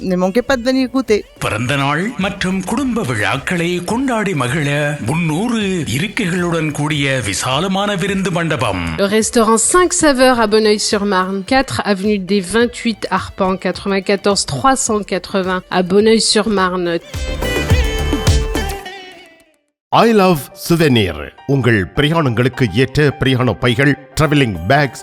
Goûter. பிறந்த நாள் மற்றும் குடும்ப விழாக்களை கொண்டாடி மகிழ முன்னூறு இருக்கைகளுடன் கூடிய விசாலமான விருந்து மண்டபம் Le restaurant 5 saveurs à Bonneuil-sur-Marne, 4 avenue des 28 Arpents, 94 380 à Bonneuil-sur-Marne. I love souvenir உங்கள் பிரயாணங்களுக்கு ஏற்ற பிரயாண பைகள் டிராவலிங் பேக்ஸ்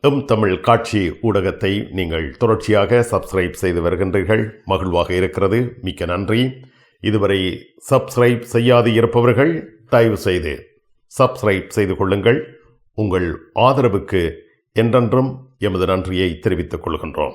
எம் தமிழ் காட்சி ஊடகத்தை நீங்கள் தொடர்ச்சியாக சப்ஸ்கிரைப் செய்து வருகின்றீர்கள். மகிழ்வாக இருக்கிறது. மிக்க நன்றி. இதுவரை சப்ஸ்கிரைப் செய்யாது இருப்பவர்கள் தயவு செய்து சப்ஸ்கிரைப் செய்து கொள்ளுங்கள். உங்கள் ஆதரவுக்கு என்றென்றும் எமது நன்றியை தெரிவித்துக் கொள்கின்றோம்.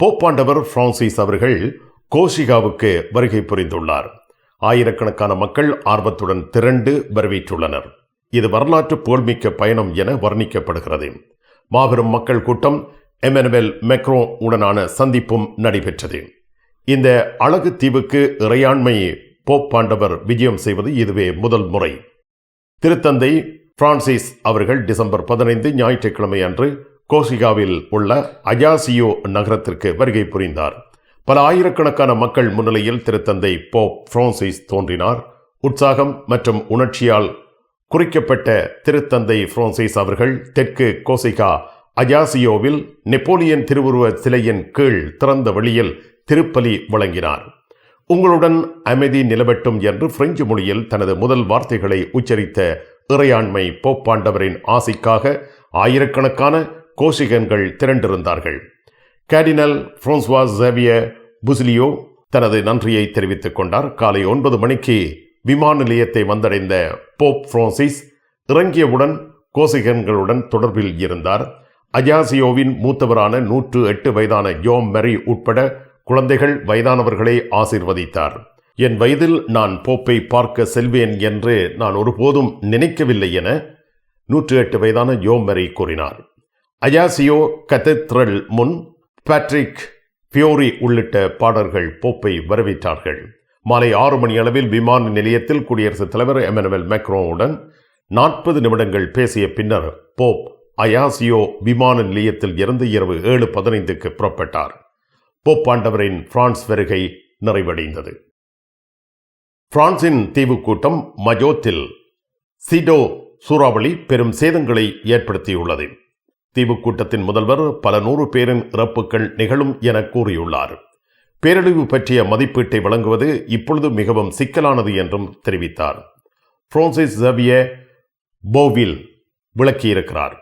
போப்பாண்டவர் பிரான்சிஸ் அவர்கள் கோஷிகாவுக்கு வருகை புரிந்துள்ளார். ஆயிரக்கணக்கான மக்கள் ஆர்வத்துடன் திரண்டு வரவேற்றுள்ளனர். இது வரலாற்று புகழ்மிக்க பயணம் என வர்ணிக்கப்படுகிறது. மாபெரும் மக்கள் கூட்டம் எமனுவல் மெக்ரோ உடனான சந்திப்பும் நடைபெற்றது. இந்த அழகு தீவுக்கு இறையாண்மை போப்பாண்டவர் விஜயம் செய்வது இதுவே முதல் முறை. திருத்தந்தை பிரான்சிஸ் அவர்கள் டிசம்பர் பதினைந்து ஞாயிற்றுக்கிழமை அன்று கோசிகாவில் உள்ள அஜாசியோ நகரத்திற்கு வருகை புரிந்தார். பல ஆயிரக்கணக்கான மக்கள் முன்னிலையில் திருத்தந்தை போப் பிரான்சிஸ் தோன்றினார். உற்சாகம் மற்றும் உணர்ச்சியால் குறிக்கப்பட்ட திருத்தந்தை பிரான்சிஸ் அவர்கள் தெற்கு கோசிகா அஜாசியோவில் நெப்போலியன் திருவுருவ சிலையின் கீழ் திறந்த வழியில் திருப்பலி வழங்கினார். உங்களுடன் அமைதி நிலவட்டும் என்று பிரெஞ்சு மொழியில் தனது முதல் வார்த்தைகளை உச்சரித்த இறையாண்மை போப்பாண்டவரின் ஆசைக்காக ஆயிரக்கணக்கான கோஷிகன்கள் திரண்டிருந்தார்கள். கேர்டினல் பிரான்சுவா ஜேவியர் புசிலியோ தனது நன்றியை தெரிவித்துக் கொண்டார். காலை ஒன்பது மணிக்கு விமான நிலையத்தை வந்தடைந்த போப் பிரான்சிஸ் இறங்கியவுடன் கோசிகன்களுடன் தொடர்பில் இருந்தார். அஜாசியோவின் மூத்தவரான நூற்று எட்டு வயதான ஜோம் மெரி உட்பட குழந்தைகள் வயதானவர்களை ஆசிர்வதித்தார். என் வயதில் நான் போப்பை பார்க்க செல்வேன் என்று நான் ஒருபோதும் நினைக்கவில்லை என நூற்று எட்டு வயதான ஜோம் மெரி கூறினார். அயாசியோ கத்தெத்ரல் முன் பேட்ரிக் பியோரி உள்ளிட்ட பாடல்கள் போப்பை வரவேற்றார்கள். மாலை ஆறு மணி அளவில் விமான நிலையத்தில் குடியரசுத் தலைவர் எமனுவல் மேக்ரோவுடன் நாற்பது நிமிடங்கள் பேசிய பின்னர் போப் அயாசியோ விமான நிலையத்தில் இருந்து இரவு ஏழு பதினைந்துக்கு புறப்பட்டார். போப்பாண்டவரின் பிரான்ஸ் வருகை நிறைவடைந்தது. பிரான்சின் தீவுக்கூட்டம் மஜோத்தில் சிடோ சூறாவளி பெரும் சேதங்களை ஏற்படுத்தியுள்ளது. தீவுக்கூட்டத்தின் முதல்வர் பல நூறு பேரின் இறப்புகள் நிகழும் என கூறியுள்ளார். பேரழிவு பற்றிய மதிப்பீட்டை வழங்குவது இப்பொழுது மிகவும் சிக்கலானது என்றும் தெரிவித்தார். பிரான்சிஸ் ஜவிய போவில் விளக்கியிருக்கிறார்.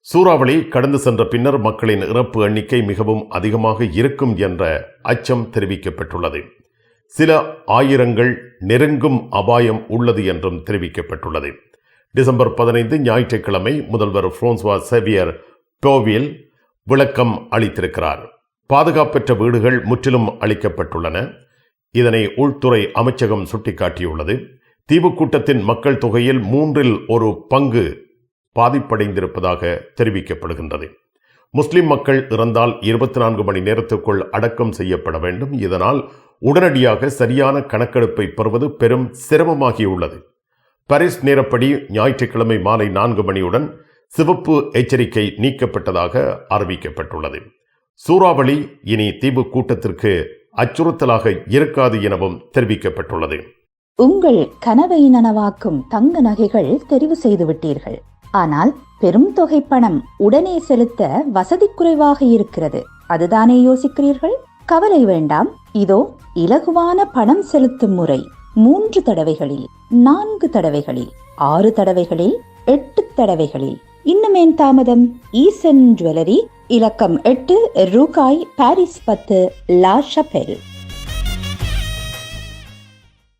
சூறாவளி கடந்து சென்ற பின்னர் மக்களின் இறப்பு எண்ணிக்கை மிகவும் அதிகமாக இருக்கும் என்ற அச்சம் தெரிவிக்கப்பட்டுள்ளது. சில ஆயிரங்கள் நெருங்கும் அபாயம் உள்ளது என்றும் தெரிவிக்கப்பட்டுள்ளது. டிசம்பர் பதினைந்து ஞாயிற்றுக்கிழமை முதல்வர் பிரான்சுவா சேவியர் டோவில் விளக்கம் அளித்திருக்கிறார். பாதுகாப்பற்ற வீடுகள் முற்றிலும் அளிக்கப்பட்டுள்ளன இதனை உள்துறை அமைச்சகம் சுட்டிக்காட்டியுள்ளது. தீவுக்கூட்டத்தின் மக்கள் தொகையில் மூன்றில் ஒரு பங்கு பாதிப்படைந்திருப்பதாக தெரிவிக்கப்படுகின்றது. முஸ்லிம் மக்கள் இறந்தால் இருபத்தி நான்கு மணி நேரத்துக்குள் அடக்கம் செய்யப்பட வேண்டும். இதனால் உடனடியாக சரியான கணக்கெடுப்பை பெறுவது பெரும் சிரமமாகியுள்ளது. பாரிஸ் நேரப்படி ஞாயிற்றுக்கிழமை மாலை நான்கு மணியுடன் சிவப்பு எச்சரிக்கை நீக்கப்பட்டதாக அறிவிக்கப்பட்டுள்ளது. சூறாவளி இனி தீவு கூட்டத்திற்கு அச்சுறுத்தலாக இருக்காது எனவும் தெரிவிக்கப்பட்டுள்ளது. உங்கள் கனவை நனவாக்கும் தங்க நகைகள் தெரிவு செய்து விட்டீர்கள். ஆனால் பெரும் தொகை பணம் உடனே செலுத்த வசதி குறைவாக இருக்கிறது. அதுதானே யோசிக்கிறீர்கள்? கவலை வேண்டாம். இதோ இலகுவான பணம் செலுத்தும் முறை. மூன்று தடவைகளில் நான்கு தடவைகளில் ஆறு தடவைகளில் எட்டு தடவைகளில். இன்னுமேன் தாமதம்? ஈசன் ஜுவல்லரி இலக்கம் எட்டு ரூகாய் பாரிஸ் பத்து லா ஷபெல்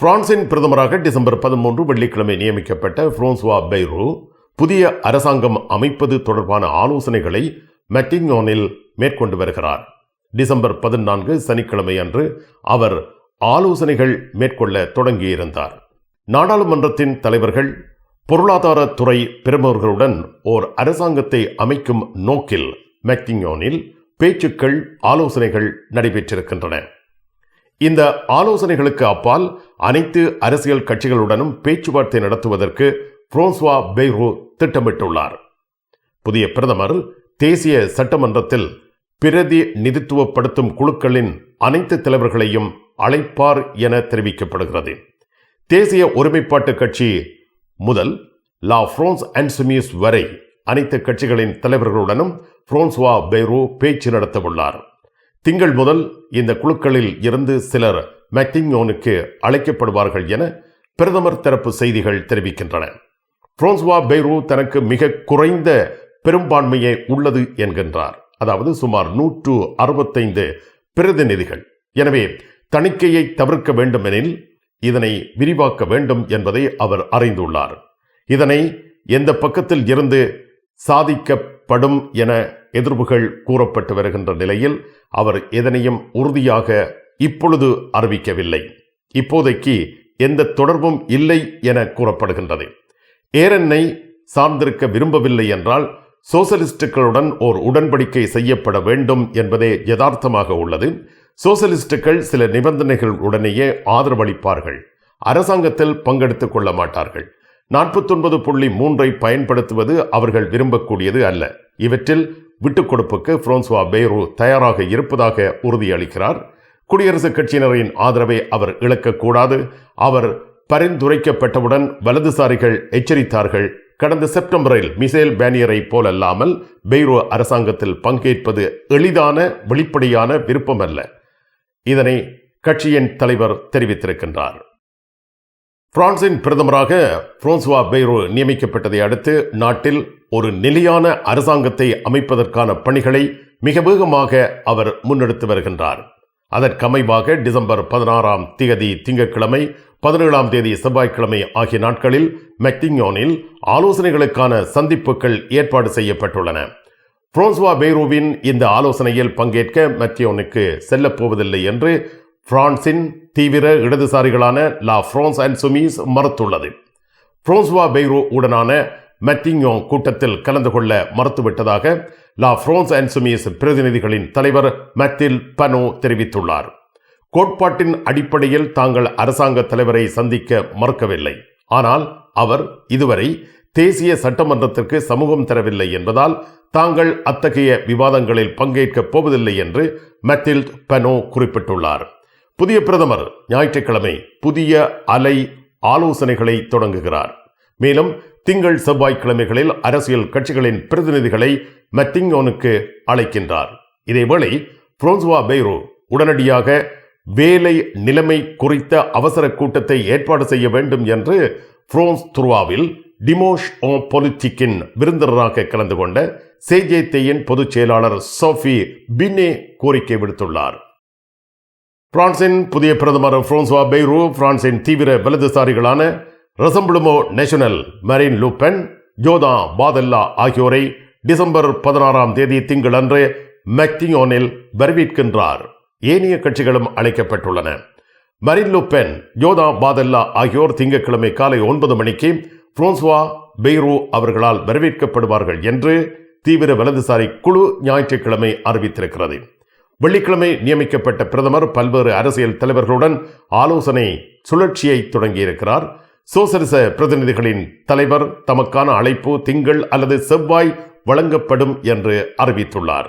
பிரான்சின் பிரதமராக டிசம்பர் பதிமூன்று வெள்ளிக்கிழமை நியமிக்கப்பட்ட பிரான்சுவா பெய்ரோ புதிய அரசாங்கம் அமைப்பது தொடர்பான ஆலோசனைகளை மெட்டிங்யோனில் மேற்கொண்டு வருகிறார். டிசம்பர் பதினான்கு சனிக்கிழமை அன்று அவர் ஆலோசனைகள் மேற்கொள்ள தொடங்கியிருந்தார். நாடாளுமன்றத்தின் தலைவர்கள் பொருளாதாரத்துறை பிரமுகர்களுடன் ஓர் அரசாங்கத்தை அமைக்கும் நோக்கில் மெக்டிங்யோனில் பேச்சுக்கள் ஆலோசனைகள் நடைபெற்றிருக்கின்றன. இந்த ஆலோசனைகளுக்கு அப்பால் அனைத்து அரசியல் கட்சிகளுடனும் பேச்சுவார்த்தை நடத்துவதற்கு புரோன்சுவா பெய்ரோ திட்டமிட்டுள்ளார். புதிய பிரதமர் தேசிய சட்டமன்றத்தில் பிரதிநிதித்துவப்படுத்தும் குழுக்களின் அனைத்து தலைவர்களையும் அழைப்பார் என தெரிவிக்கப்படுகிறது. தேசிய ஒருமைப்பாட்டு கட்சி முதல் லா பிரான்ஸ் அன்சுமிஸ் வரை அனைத்து கட்சிகளின் தலைவர்களுடனும் பிரான்சுவா பெய்ரோ பேச்சு நடத்தவுள்ளார். திங்கள் முதல் இந்த குழுக்களில் இருந்து சிலர் மெக்டிங்யோனுக்கு அழைக்கப்படுவார்கள் என பிரதமர் தரப்பு செய்திகள் தெரிவிக்கின்றன. பிரான்சுவா பெய்ரோ தனக்கு மிக குறைந்த பெரும்பான்மையே உள்ளது என்கின்றார். அதாவது சுமார் நூற்று அறுபத்தைந்து பிரதிநிதிகள். எனவே தணிக்கையை தவிர்க்க வேண்டுமெனில் இதனை விரிவாக்க வேண்டும் என்பதை அவர் அறிந்துள்ளார். இதனை எந்த பக்கத்தில் இருந்து சாதிக்கப்படும் என எதிர்வுகள் கூறப்பட்டு வருகின்ற நிலையில் அவர் எதனையும் உறுதியாக இப்பொழுது அறிவிக்கவில்லை. இப்போதைக்கு எந்த தொடர்பும் இல்லை என கூறப்படுகின்றது. ஏரன்னை சார்ந்திருக்க விரும்பவில்லை என்றால் சோசலிஸ்டுகளுடன் ஓர் உடன்படிக்கை செய்யப்பட வேண்டும் என்பதே யதார்த்தமாக உள்ளது. சோசலிஸ்டுகள் சில நிபந்தனைகளுடனேயே ஆதரவளிப்பார்கள். அரசாங்கத்தில் பங்கெடுத்துக் கொள்ள மாட்டார்கள். நாற்பத்தொன்பது புள்ளி மூன்றை பயன்படுத்துவது அவர்கள் விரும்பக்கூடியது அல்ல. இவற்றில் விட்டுக் கொடுப்புக்கு பிரான்சுவா பெய்ரோ தயாராக இருப்பதாக உறுதியளிக்கிறார். குடியரசுக் கட்சியினரின் ஆதரவை அவர் இழக்கக்கூடாது. அவர் பரிந்துரைக்கப்பட்டவுடன் வலதுசாரிகள் எச்சரித்தார்கள். கடந்த செப்டம்பரில் மிசேல் பேனியரை போலல்லாமல் பெய்ரோ அரசாங்கத்தில் பங்கேற்பது எளிதான வெளிப்படையான விருப்பமல்ல. இதனை கட்சியின் தலைவர் தெரிவித்திருக்கின்றார். பிரான்சின் பிரதமராக பிரான்சுவா பெய்ரோ நியமிக்கப்பட்டதை அடுத்து நாட்டில் ஒரு நிலையான அரசாங்கத்தை அமைப்பதற்கான பணிகளை மிக வேகமாக அவர் முன்னெடுத்து வருகின்றார். அதற்கமைவாக டிசம்பர் பதினாறாம் தேதி திங்கட்கிழமை பதினேழாம் தேதி செவ்வாய்க்கிழமை ஆகிய நாட்களில் மெக்டிங்யோனில் ஆலோசனைகளுக்கான சந்திப்புகள் ஏற்பாடு செய்யப்பட்டுள்ளன. பிரான்சுவா பெய்ரோவின் இந்த ஆலோசனையில் பங்கேற்க மெக்டியோனுக்கு செல்லப்போவதில்லை என்று பிரான்சின் தீவிர இடதுசாரிகளான லா பிரான்ஸ் அண்ட் சுமீஸ் மறுத்துள்ளது. பிரான்சுவா பெய்ரோ உடனான மெத்திங்யோ கூட்டத்தில் கலந்து கொள்ள மறுத்துவிட்டதாக லா பிரான்ஸ் அண்ட் சுமீஸ் பிரதிநிதிகளின் தலைவர் மத்தில் பனோ தெரிவித்துள்ளார். கோட்பாட்டின் அடிப்படையில் தாங்கள் அரசாங்க தலைவரை சந்திக்க மறுக்கவில்லை. ஆனால் அவர் இதுவரை தேசிய சட்டமன்றத்திற்கு சமூகம் தரவில்லை என்பதால் தாங்கள் அத்தகைய விவாதங்களில் பங்கேற்கப் போவதில்லை என்று மெத்தில் பனோ குறிப்பிட்டுள்ளார். புதிய பிரதமர் ஞாயிற்றுக்கிழமை புதிய அலை ஆலோசனைகளை தொடங்குகிறார். மேலும் திங்கள் செவ்வாய்க்கிழமைகளில் அரசியல் கட்சிகளின் பிரதிநிதிகளை மெத்திங்கோனுக்கு அழைக்கின்றார். இதேவேளை புரோன்சுவா பெய்ரோ உடனடியாக வேலை நிலைமை குறித்த அவசர கூட்டத்தை ஏற்பாடு செய்ய வேண்டும் என்று பிரான்ஸ் துருவாவில் டிமோஷ் ஓ பொலிட்டிக்கின் விருந்தினராக கலந்து கொண்ட சேஜேத்தையின் பொதுச் செயலாளர் சோஃபி பின்னே கோரிக்கை விடுத்துள்ளார். பிரான்சின் புதிய பிரதமர் பிரான்சுவா பெய்ரோ பிரான்சின் தீவிர வலதுசாரிகளான ரசம்பிளுமோ National Marine Le Pen Jordan Bardella ஆகியோரை டிசம்பர் பதினாறாம் தேதி திங்களன்று மெக்டியோனில் வரவேற்கின்றார். ஏனைய கட்சிகளும் அழைக்கப்பட்டுள்ளன. Marine Le Pen Jordan Bardella ஆகியோர் திங்கட்கிழமை காலை ஒன்பது மணிக்கு புரோன்சுவா பெய்ரூ அவர்களால் வரவேற்கப்படுவார்கள் என்று தீவிர வலதுசாரி குழு ஞாயிற்றுக்கிழமை அறிவித்திருக்கிறது. வெள்ளிக்கிழமை நியமிக்கப்பட்ட பிரதமர் பல்வேறு அரசியல் தலைவர்களுடன் ஆலோசனை சுழற்சியை தொடங்கியிருக்கிறார். சோசலிச பிரதிநிதிகளின் தலைவர் தமக்கான அழைப்பு திங்கள் அல்லது செவ்வாய் வழங்கப்படும் என்று அறிவித்துள்ளார்.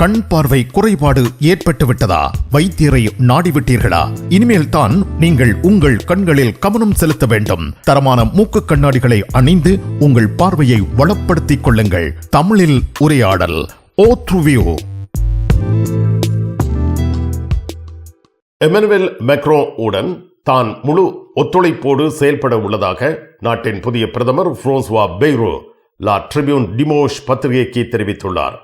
கண் பார்வை குறைபாடு ஏற்பட்டு விட்டதா வைத்தியரை நாடிவிட்டீர்களா? இனிமேல் தான் நீங்கள் உங்கள் கண்களில் கவனம் செலுத்த வேண்டும். தரமான மூக்கு கண்ணாடிகளை அணிந்து உங்கள் பார்வையை வளப்படுத்திக் கொள்ளுங்கள். தமிழில் உரையாடல் ஓ த்ருவியோ! எமனுவல் மெக்ரோ உடன் தான் முழு ஒத்துழைப்போடு செயல்பட உள்ளதாக நாட்டின் புதிய பிரதமர் Francois Bayrou La Tribune Dimanche பத்திரிகைக்கு தெரிவித்துள்ளார்.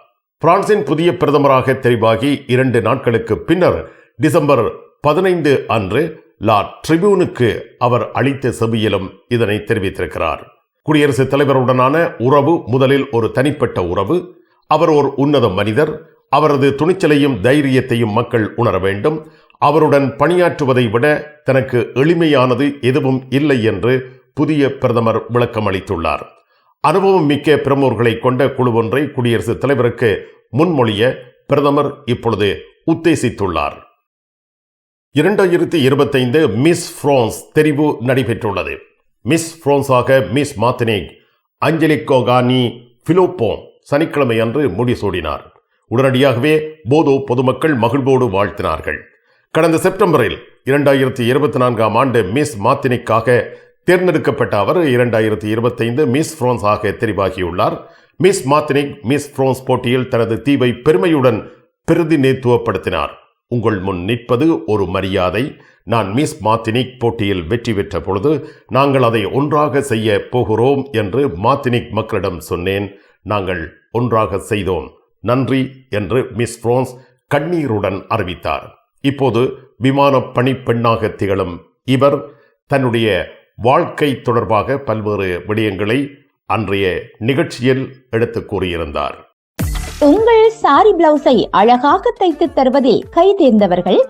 பிரான்சின் புதிய பிரதமராக தெரிவாகி இரண்டு நாட்களுக்கு பின்னர் டிசம்பர் பதினைந்து அன்று லா ட்ரிபியூனுக்கு அவர் அளித்த செவியிலும் இதனை தெரிவித்திருக்கிறார். குடியரசுத் தலைவருடனான உறவு முதலில் ஒரு தனிப்பட்ட உறவு. அவர் ஒரு உன்னத மனிதர். அவரது துணிச்சலையும் தைரியத்தையும் மக்கள் உணர வேண்டும். அவருடன் பணியாற்றுவதை விட தனக்கு எளிமையானது எதுவும் இல்லை என்று புதிய பிரதமர் விளக்கம் அளித்துள்ளார் அனுபவம் மிக்க பிரமுகர்களை கொண்ட குழு ஒன்றை குடியரசுத் தலைவருக்கு முன்மொழிய பிரதமர் இப்பொழுது உத்தேசித்துள்ளார். இரண்டாயிரத்தி இருபத்தைந்து மிஸ் பிரான்ஸ் தெரிவு நடைபெற்றுள்ளது. மிஸ் பிரான்ஸாக மிஸ் மாத்தினேக் அஞ்சலிகோகானி கோகானி சனிக்கிழமை அன்று முடிசூடினார். உடனடியாகவே போதோ பொதுமக்கள் மகிழ்வோடு வாழ்த்தினார்கள். கடந்த செப்டம்பரில் இரண்டாயிரத்தி இருபத்தி நான்காம் ஆண்டு மிஸ் மாத்தினிக்காக தேர்ந்தெடுக்கப்பட்ட அவர் இரண்டாயிரத்தி இருபத்தைந்து மிஸ் பிரான்ஸ் ஆக தெரிவாகியுள்ளார். மிஸ் மாத்தினிக் மிஸ் பிரான்ஸ் போட்டியில் தனது தீவை பெருமையுடன் பிரதிநிதித்துவப்படுத்தினார். உங்கள் முன் நிற்பது ஒரு மரியாதை. நான் மிஸ் மாத்தினிக் போட்டியில் வெற்றி பெற்ற பொழுது நாங்கள் அதை ஒன்றாக செய்ய போகிறோம் என்று மாத்தினிக் மக்களிடம் சொன்னேன். நாங்கள் ஒன்றாக செய்தோம். நன்றி என்று மிஸ் பிரான்ஸ் கண்ணீருடன் அறிவித்தார். இப்போது விமான பணிப்பெண்ணாக திகழும் இவர் தன்னுடைய வாழ்க்கை தொடர்பாக பல்வேறு விடயங்களை அன்றைய நிகழ்ச்சியில் எடுத்து கூறியிருந்தார். உங்கள் சாரி பிளவுஸை அழகாக தைத்து தருவதில் கை தேர்ந்தவர்கள்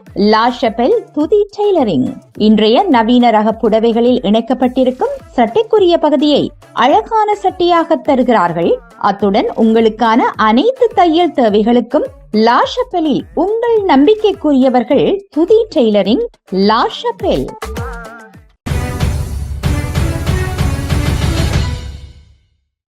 துதி டெய்லரிங். இன்றைய நவீன ரக புடவைகளில் இணைக்கப்பட்டிருக்கும் சட்டைக்குரிய பகுதியை அழகான சட்டையாக தருகிறார்கள். அத்துடன் உங்களுக்கான அனைத்து தையல் தேவைகளுக்கும் லாஷப்பெலில் உங்கள் நம்பிக்கைக்குரியவர்கள் துதி டெய்லரிங் லா